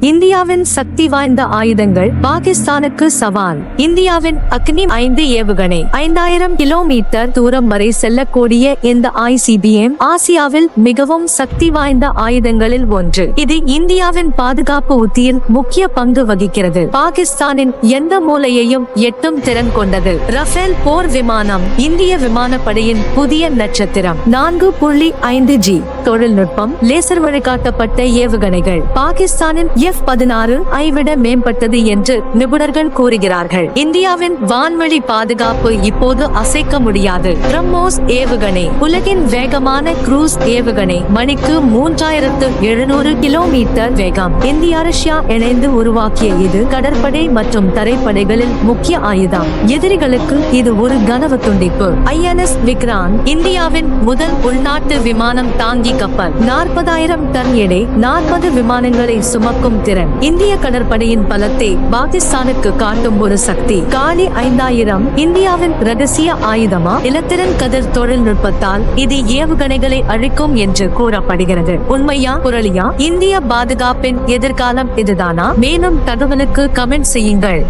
இந்தியாவின் சக்தி வாய்ந்த ஆயுதங்கள் பாகிஸ்தானுக்கு சவால். இந்தியாவின் அக்னி ஐந்து ஏவுகணை ஐந்தாயிரம் கிலோமீட்டர் தூரம் வரை செல்லக்கூடிய இந்த ஐசிபிஎம் ஆசியாவில் மிகவும் சக்தி வாய்ந்த ஆயுதங்களில் ஒன்று. இது இந்தியாவின் பாதுகாப்பு உத்தியில் முக்கிய பங்கு வகிக்கிறது. பாகிஸ்தானின் எந்த மூலையையும் எட்டும் திறன் கொண்டது. ரஃபேல் போர் விமானம் இந்திய விமானப்படையின் புதிய நட்சத்திரம். நான்கு புள்ளி ஐந்து ஜி. தொழில்நுட்பம் லேசர் வழிகாட்டப்பட்ட ஏவுகணைகள் பாகிஸ்தானின் எஃப் பதினாறு ஐ விட மேம்பட்டது என்று நிபுணர்கள் கூறுகிறார்கள். இந்தியாவின் வான்வழி பாதுகாப்பு இப்போது அசைக்க முடியாது. பிரம்மோஸ் ஏவுகணை உலகின் வேகமான குரூஸ் ஏவுகணை மணிக்கு மூன்றாயிரத்து எழுநூறு கிலோமீட்டர் வேகம். இந்தியா ரஷ்யா இணைந்து உருவாக்கிய இது கடற்படை மற்றும் தரைப்படைகளில் முக்கிய ஆயுதம். எதிரிகளுக்கு இது ஒரு கனவு துண்டிப்பு. ஐஎன்எஸ் விக்ரான் இந்தியாவின் முதல் உள்நாட்டு விமானம் தாங்கி கப்பல். நாற்பதாயிரம் டன் எடை நாற்பது விமானங்களை சுமக்கும் திறன். இந்திய கடற்படையின் பலத்தை பாகிஸ்தானுக்கு காட்டும் ஒரு சக்தி. காலி ஐந்தாயிரம் இந்தியாவின் ரகசிய ஆயுதமா? இலத்திரன் கதிர் தொழில்நுட்பத்தால் இது ஏவுகணைகளை அழிக்கும் என்று கூறப்படுகிறது. உண்மையா குரலியா இந்திய பாதுகாப்பின் எதிர்காலம் இதுதானா? மேலும் தகவலுக்கு கமெண்ட் செய்யுங்கள்.